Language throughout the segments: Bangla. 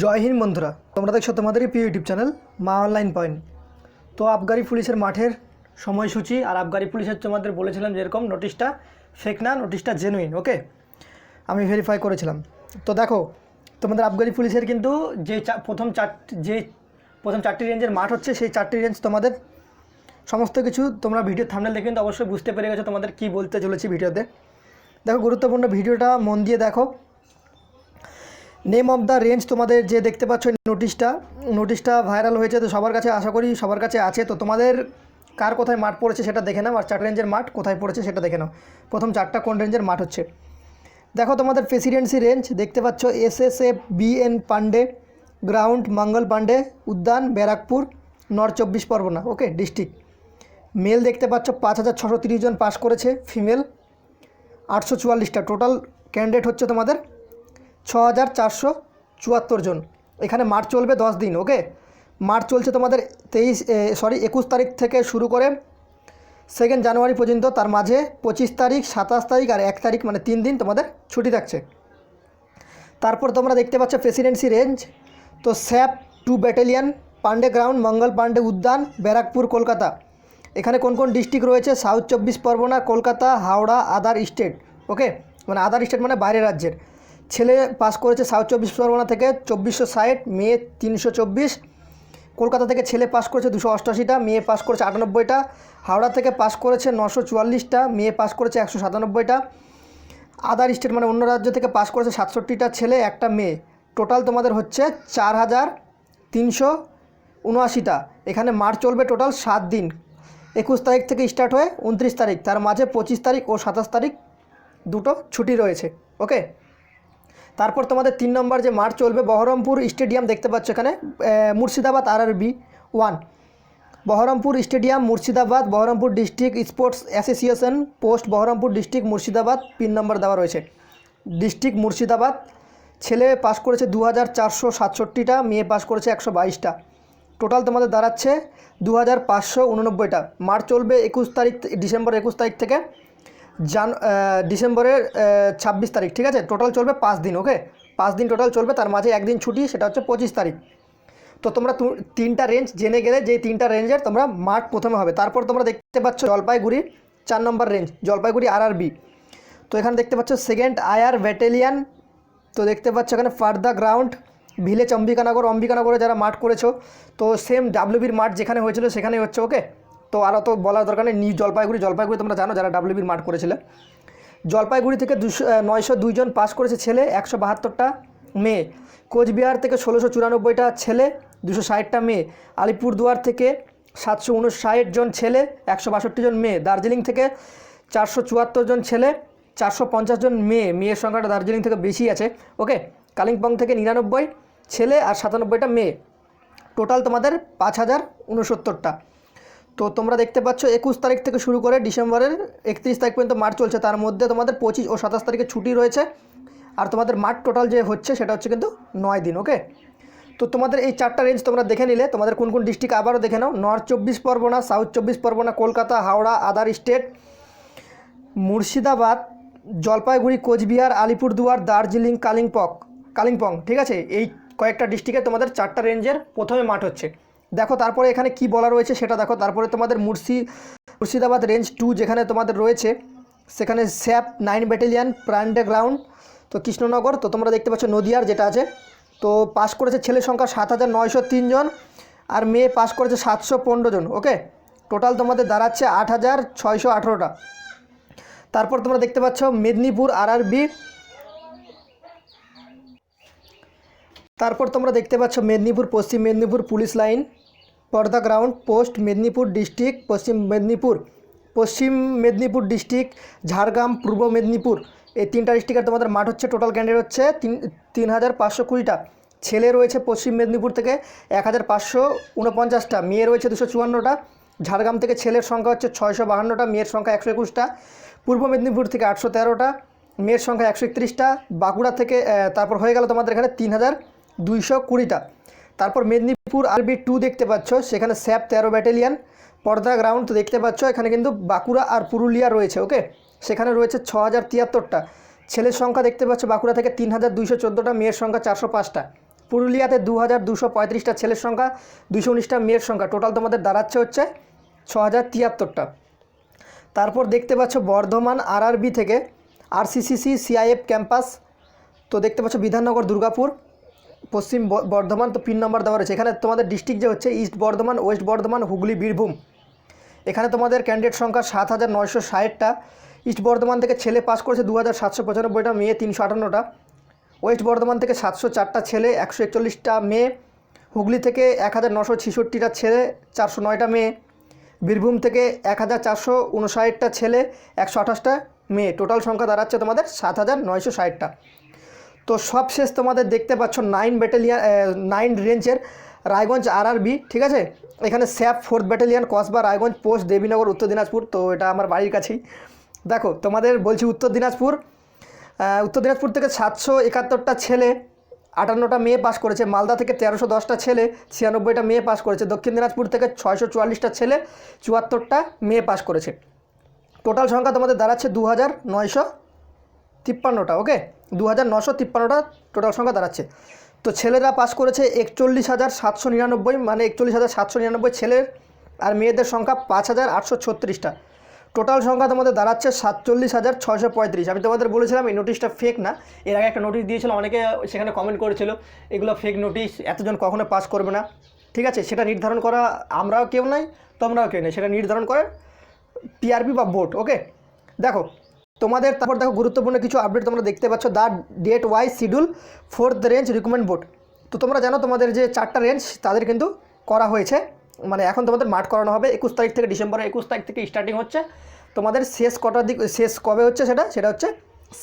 জয় হিন্দ বন্ধুরা, তোমরা দেখছ তোমাদেরই প্রিয় YouTube channel Maa online point. তো আবগারি পুলিশের মাঠের সময়সূচি আর আবগারি পুলিশের তোমাদের বলেছিলাম যেরকম নোটিশটা ফেক না, নোটিশটা জেনুইন ওকে আমি ভেরিফাই করেছিলাম। তো দেখো, তোমাদের আবগারি পুলিশের কিন্তু যে প্রথম চার যে প্রথম চারটি রেঞ্জের মাঠ হচ্ছে, সেই চারটি রেঞ্জ তোমাদের সমস্ত কিছু তোমরা ভিডিও থামনেল দেখে কিন্তু অবশ্যই বুঝতে পেরে গেছো তোমাদের কী বলতে চলেছি ভিডিওতে দেখো, গুরুত্বপূর্ণ ভিডিওটা মন দিয়ে দেখো। নেম অফ দ্য রেঞ্জ তোমাদের যে দেখতে পাচ্ছ নোটিশটা নোটিশটা ভাইরাল হয়েছে তো সবার কাছে আশা করি সবার কাছে আছে। তো তোমাদের কার কোথায় মাঠ পড়েছে সেটা দেখে নাও, আর চার রেঞ্জের মাঠ কোথায় পড়েছে সেটা দেখে নাও। প্রথম চারটা কোন রেঞ্জের মাঠ হচ্ছে? দেখো তোমাদের প্রেসিডেন্সি রেঞ্জ দেখতে পাচ্ছ S S F B N Pande ground Mangal Pande উদ্যান ব্যারাকপুর নর্থ চব্বিশ পরগনা ওকে ডিস্ট্রিক্ট মেল দেখতে পাচ্ছ পাঁচ হাজার ছশো তিরিশ জন পাস করেছে ফিমেল আটশো চুয়াল্লিশটা টোটাল ক্যান্ডিডেট হচ্ছে তোমাদের ছ হাজার চারশো চুয়াত্তর জন। এখানে মাঠ চলবে দশ দিন, ওকে? মাঠ চলছে তোমাদের তেইশ সরি, একুশ তারিখ থেকে শুরু করে সেকেন্ড জানুয়ারি পর্যন্ত, তার মাঝে পঁচিশ তারিখ, সাতাশ তারিখ আর এক তারিখ মানে তিন দিন তোমাদের ছুটি থাকছে। তারপর তোমরা দেখতে পাচ্ছ প্রেসিডেন্সি রেঞ্জ। তো SAP two battalion Pande ground, Mangal Pande উদ্যান, ব্যারাকপুর, কলকাতা। এখানে কোন কোন ডিস্ট্রিক্ট রয়েছে? সাউথ চব্বিশ Parganas, Kolkata, Howrah, other state, okay? মানে আদার স্টেট মানে বাইরের রাজ্যের। ছেলে পাস করেছে সাউথ চব্বিশ পরগনা থেকে চব্বিশশো ষাট, মেয়ে তিনশো চব্বিশ। কলকাতা থেকে ছেলে পাস করেছে দুশো অষ্টাশিটা মেয়ে পাস করেছে আটানব্বইটা। হাওড়া থেকে পাস করেছে নশো চুয়াল্লিশটা, মেয়ে পাস করেছে একশো সাতানব্বইটা। আদার স্টেট মানে অন্য রাজ্য থেকে পাস করেছে সাতষট্টিটা ছেলে, একটা মেয়ে। টোটাল তোমাদের হচ্ছে চার হাজার তিনশো উনআশিটা। এখানে মাঠ চলবে টোটাল সাত দিন। একুশ তারিখ থেকে স্টার্ট হয়ে উনত্রিশ তারিখ। তার মাঝে পঁচিশ তারিখ ও সাতাশ তারিখ দুটো ছুটি রয়েছে। ওকে তারপর তোমাদের তিন নম্বর যে মাঠ চলবে, বহরমপুর স্টেডিয়াম দেখতে পাচ্ছ এখানে Murshidabad R B one Berhampore stadium, Murshidabad, Berhampore district sports association post, Berhampore district Murshidabad pin number দেওয়া রয়েছে। ডিস্ট্রিক্ট মুর্শিদাবাদ, ছেলে পাস করেছে দু হাজার চারশো সাতষট্টিটা, মেয়ে পাস করেছে একশো বাইশটা। টোটাল তোমাদের দাঁড়াচ্ছে দু হাজার পাঁচশো উননব্বইটা। মার্চ চলবে একুশ তারিখ, ডিসেম্বর একুশ তারিখ থেকে। জান ডিসেম্বরের ছাব্বিশ তারিখ, ঠিক আছে? টোটাল চলবে পাঁচ দিন ওকে পাঁচ দিন টোটাল চলবে, তার মাঝে একদিন ছুটি, সেটা হচ্ছে পঁচিশ তারিখ। তো তোমরা তিনটা রেঞ্জ জেনে গেলে যে তিনটা রেঞ্জের তোমরা মাঠ প্রথমে হবে। তারপর তোমরা দেখতে পাচ্ছ জলপাইগুড়ি, চার number range Jalpaiguri R R B তো এখানে দেখতে পাচ্ছ সেকেন্ড আয়ার ব্যাটালিয়ান তো দেখতে পাচ্ছ এখানে ফার্দা গ্রাউন্ড ভিলেজ অম্বিকানগর, অম্বিকানগরে যারা মাঠ করেছ, তো সেম ডাব্লিউবির মাঠ যেখানে হয়েছিল, সেখানেই হচ্ছে ওকে তো আরও তো বলার দরকার নেই, নিউ জলপাইগুড়ি জলপাইগুড়ি তোমরা জানো যারা ডাব্লিউবির মাঠ করেছিলে। জলপাইগুড়ি থেকে দুশো নয়শো দুইজন পাস করেছে ছেলে, একশো বাহাত্তরটা মেয়ে। কোচবিহার থেকে ষোলোশো চুরানব্বইটা ছেলে, দুশো ষাটটা মেয়ে। আলিপুরদুয়ার থেকে সাতশো উনষাট জন ছেলে, একশো বাষট্টি জন মেয়ে। দার্জিলিং থেকে চারশো চুয়াত্তর জন ছেলে, চারশো পঞ্চাশ জন মেয়ে। মেয়ের সংখ্যাটা দার্জিলিং থেকে বেশি আছে। ওকে, কালিম্পং থেকে নিরানব্বই ছেলে আর সাতানব্বইটা মেয়ে। টোটাল তোমাদের পাঁচ হাজার উনসত্তরটা। তো তোমরা দেখতে পাচ্ছ একুশ তারিখ থেকে শুরু করে ডিসেম্বরের একত্রিশ তারিখ পর্যন্ত মাঠ চলছে। তার মধ্যে তোমাদের পঁচিশ ও সাতাশ তারিখে ছুটি রয়েছে। আর তোমাদের মাঠ টোটাল যে হচ্ছে সেটা হচ্ছে কিন্তু নয় দিন, ওকে? তো তোমাদের এই চারটা রেঞ্জ তোমরা দেখে নিলে। তোমাদের কোন কোন ডিস্ট্রিক্ট আবারও দেখে নাও। নর্থ চব্বিশ পরগনা সাউথ চব্বিশ পরগনা, কলকাতা, হাওড়া আদার স্টেট মুর্শিদাবাদ, জলপাইগুড়ি, কোচবিহার, আলিপুরদুয়ার, দার্জিলিং কালিম্পং কালিম্পং, ঠিক আছে? এই কয়েকটা ডিস্ট্রিক্টে তোমাদের চারটা রেঞ্জের প্রথমে মাঠ হচ্ছে। দেখো, তারপরে এখানে কি বলা রয়েছে সেটা দেখো। তারপরে তোমাদের মুর্শি, মুর্শিদাবাদ রেঞ্জ টু যেখানে তোমাদের রয়েছে, সেখানে স্যাপ নাইন ব্যাটালিয়ান, প্রান্ডে গ্রাউন্ড, তো কৃষ্ণনগর, তো তোমরা দেখতে পাচ্ছ নদিয়ার যেটা আছে। তো পাস করেছে ছেলের সংখ্যা সাত হাজার নয়শো তিনজন আর মেয়ে পাস করেছে সাতশো পনেরো জন, ওকে? টোটাল তোমাদের দাঁড়াচ্ছে আট হাজার ছয়শো আঠেরোটা। তারপর তোমরা দেখতে পাচ্ছ মেদিনীপুর, আরআরবি। তারপর তোমরা দেখতে পাচ্ছ Medinipur, Paschim Medinipur police line. Parade ground post Medinipur district, Paschim Medinipur. Paschim Medinipur district, Jhargram, পূর্ব মেদিনীপুর। এই তিনটা ডিস্ট্রিক্টের তোমাদের মাঠ হচ্ছে, টোটাল ক্যান্ডিডেট হচ্ছে তিন তিন হাজার পাঁচশো কুড়িটা। ছেলে রয়েছে পশ্চিম মেদিনীপুর থেকে এক হাজার পাঁচশো উনপঞ্চাশটা, মেয়ে রয়েছে দুশো চুয়ান্নটা। ঝাড়গ্রাম থেকে ছেলের সংখ্যা হচ্ছে ছয়শো বাহান্নটা, মেয়ের সংখ্যা একশো একুশটা। পূর্ব মেদিনীপুর থেকে আটশো তেরোটা, মেয়ের সংখ্যা একশো একত্রিশটা। বাঁকুড়া থেকে তারপর হয়ে গেল তোমাদের এখানে তিন হাজার দুইশো কুড়িটা। তারপর মেদিনীপুর আরবি টু দেখতে পাচ্ছ। সেখানে স্যাপ তেরো ব্যাটালিয়ান, পর্দা গ্রাউন্ড তো দেখতে পাচ্ছ। এখানে কিন্তু বাঁকুড়া আর পুরুলিয়া রয়েছে ওকে সেখানে রয়েছে ছ হাজার তিয়াত্তরটা। ছেলের সংখ্যা দেখতে পাচ্ছ, বাঁকুড়া থেকে তিন হাজার দুইশো চোদ্দোটা, মেয়ের সংখ্যা চারশো পাঁচটা। পুরুলিয়াতে দু হাজার দুশো পঁয়ত্রিশটা ছেলের সংখ্যা, দুশো উনিশটা মেয়ের সংখ্যা। টোটাল তোমাদের দাঁড়াচ্ছে হচ্ছে ছ হাজার তিয়াত্তরটা। তারপর দেখতে পাচ্ছ, বর্ধমান আরআরবি থেকে আরসিসিসি সিআইএফ ক্যাম্পাস তো দেখতে পাচ্ছ বিধাননগর, দুর্গাপুর। পশ্চিম বর্ধমান তো পিন নম্বর দেওয়া রয়েছে। এখানে তোমাদের ডিস্ট্রিক্ট যে হচ্ছে ইস্ট বর্ধমান ওয়েস্ট বর্ধমান হুগলি, বীরভূম। এখানে তোমাদের ক্যান্ডিডেট সংখ্যা সাত হাজার নয়শো ষাটটা। ইস্ট বর্ধমান থেকে ছেলে পাস করেছে দু হাজার সাতশো পঁচানব্বইটা, মেয়ে তিনশো আটান্নটা। ওয়েস্ট বর্ধমান থেকে সাতশো চারটা ছেলে, একশো একচল্লিশটা মেয়ে। হুগলি থেকে এক হাজার নশো ছেষট্টিটা ছেলে, চারশো নয়টা মেয়ে। বীরভূম থেকে এক হাজার চারশো উনষাটটা ছেলে, একশো আঠাশটা মেয়ে। টোটাল সংখ্যা দাঁড়াচ্ছে তোমাদের সাত হাজার নয়শো ষাটটা। তো সবশেষ তোমাদের দেখতে পাচ্ছ নাইন ব্যাটালিয়ান নাইন রেঞ্জের রায়গঞ্জ আরআরবি ঠিক আছে? এখানে SAP fourth battalion Kasba, Raiganj post Debinagar, Uttar Dinajpur, তো এটা আমার বাড়ির কাছেই। দেখো, তোমাদের বলছি উত্তর দিনাজপুর উত্তর দিনাজপুর থেকে সাতশো একাত্তরটা ছেলে, আটান্নটা মেয়ে পাস করেছে। মালদা থেকে তেরোশো দশটা ছেলে, ছিয়ানব্বইটা মেয়ে পাস করেছে। দক্ষিণ দিনাজপুর থেকে ছয়শো চুয়াল্লিশটা ছেলে, চুয়াত্তরটা মেয়ে পাস করেছে। টোটাল সংখ্যা তোমাদের দাঁড়াচ্ছে দু হাজার নয়শো তিপ্পান্নটা ওকে দু হাজার নশো তিপ্পান্নটা টোটাল সংখ্যা দাঁড়াচ্ছে। তো ছেলেরা পাস করেছে একচল্লিশ হাজার সাতশো নিরানব্বই মানে একচল্লিশ হাজার সাতশো নিরানব্বই ছেলের আর মেয়েদের সংখ্যা পাঁচ হাজার আটশো ছত্রিশটা। টোটাল সংখ্যা তোমাদের দাঁড়াচ্ছে সাতচল্লিশ হাজার ছয়শো পঁয়ত্রিশ। আমি তোমাদের বলেছিলাম এই নোটিশটা ফেক না। এর আগে একটা নোটিশ দিয়েছিল, অনেকে সেখানে কমেন্ট করেছিল, এগুলো ফেক নোটিশ এতজন কখনো পাস করবে না। ঠিক আছে, সেটা নির্ধারণ করা আমরাও কেউ নাই, তোমরাও কেউ নেই, সেটা নির্ধারণ করে টিআরপি বা বোর্ড ওকে দেখো তোমাদের, তারপর দেখো গুরুত্বপূর্ণ কিছু আপডেট তোমরা দেখতে পাচ্ছ the date wise schedule fourth range recommend board তো তোমরা জানো তোমাদের যে চারটা রেঞ্জ তাদের কিন্তু করা হয়েছে। মানে এখন তোমাদের মাঠ করানো হবে, একুশ তারিখ থেকে ডিসেম্বরের একুশ তারিখ থেকে স্টার্টিং হচ্ছে। তোমাদের শেষ কটার দিক, শেষ কবে হচ্ছে সেটা? সেটা হচ্ছে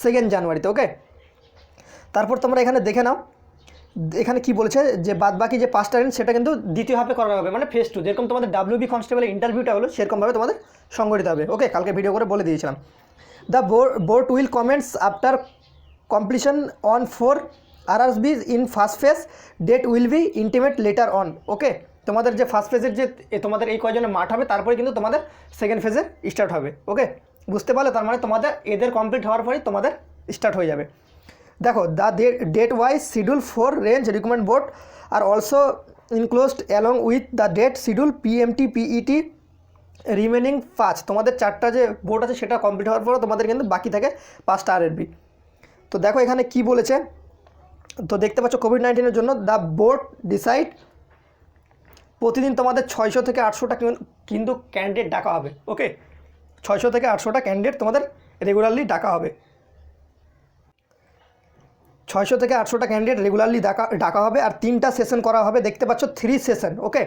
সেকেন্ড জানুয়ারিতে ওকে তারপর তোমরা এখানে দেখে নাও, এখানে কি বলছে যে বাদ বাকি যে পাঁচটা রেঞ্জ সেটা কিন্তু দ্বিতীয় হাফে করা হবে মানে ফেস টু যেরকম তোমাদের ডাব্লিউবি কনস্টেবলের ইন্টারভিউটা হলো, সেরকমভাবে তোমাদের সংগঠিত হবে ওকে কালকে ভিডিও করে বলে দিয়েছিলাম। Board will comments after completion on for R R B in first phase date will be intimate later on okay তোমাদের যে ফার্স্ট ফেজের যে তোমাদের এই কয়জনের মাঠ হবে, তারপরে কিন্তু তোমাদের সেকেন্ড ফেজের স্টার্ট হবে। ওকে বুঝতে পারলে তার মানে তোমাদের এদের কমপ্লিট হওয়ার পরেই তোমাদের স্টার্ট হয়ে যাবে। দেখো the date wise schedule for range recommend board are also enclosed along with the date schedule PMT PET remaining পাঁচ। তোমাদের চারটা যে বোর্ড আছে সেটা কমপ্লিট হওয়ার পরে তোমাদের কিন্তু বাকি থাকে পাঁচটা আর বি তো দেখো এখানে কি বলেছে? তো দেখতে পাচ্ছ কোভিড নাইন্টিনের জন্য দ্য বোর্ড ডিসাইড প্রতিদিন তোমাদের ছয়শো থেকে আটশোটা কিন্তু ক্যান্ডিডেট ডাকা হবে ওকে ছয়শো থেকে আটশোটা ক্যান্ডিডেট তোমাদের রেগুলারলি ডাকা হবে। ছয়শো থেকে আটশোটা ক্যান্ডিডেট রেগুলারলি ডাকা ডাকা হবে আর তিনটা সেশন করা হবে। দেখতে পাচ্ছ three session okay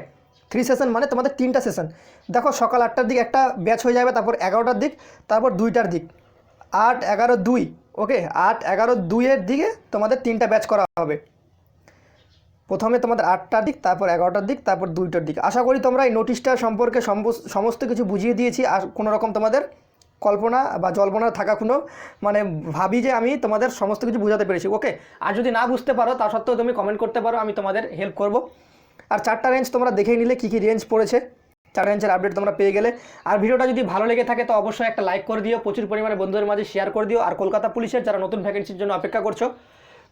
three session মানে তোমাদের তিনটা সেশন দেখো সকাল আটটার দিক একটা ব্যাচ হয়ে যাবে, তারপর এগারোটার দিক, তারপর দুইটার দিক। আট, এগারো, দুই ওকে আট, এগারো, দুইয়ের দিকে তোমাদের তিনটা ব্যাচ করা হবে। প্রথমে তোমাদের আটটার দিক, তারপর এগারোটার দিক, তারপর দুইটার দিক। আশা করি তোমরা এই নোটিশটা সম্পর্কে সমস্ত কিছু বুঝিয়ে দিয়েছি। আর কোনো রকম তোমাদের কল্পনা বা জল্পনা থাকা কোনো মানে ভাবি যে আমি তোমাদের সমস্ত কিছু বোঝাতে পেরেছি ওকে আর যদি না বুঝতে পারো, তা সত্ত্বেও তুমি কমেন্ট করতে পারো, আমি তোমাদের হেল্প করব। আর চারটা রেঞ্জ তোমরা দেখেই নিলে কী কী রেঞ্জ পড়েছে। চার রেঞ্জের আপডেট তোমরা পেয়ে গেলে। আর ভিডিওটা যদি ভালো লেগে থাকে, তো অবশ্যই একটা লাইক করে দিও, প্রচুর পরিমাণে বন্ধুদের মাঝে শেয়ার করে দিও। আর কলকাতা পুলিশের যারা নতুন ভ্যাকেন্সির জন্য অপেক্ষা করছ,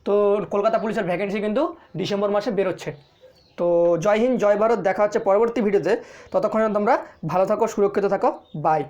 তো কলকাতা পুলিশের ভ্যাকেন্সি কিন্তু ডিসেম্বর মাসে বেরোচ্ছে। তো জয় হিন্দ, জয় ভারত, দেখা হচ্ছে পরবর্তী ভিডিওতে ততক্ষণে তোমরা ভালো থাকো, সুরক্ষিত থাকো। বাই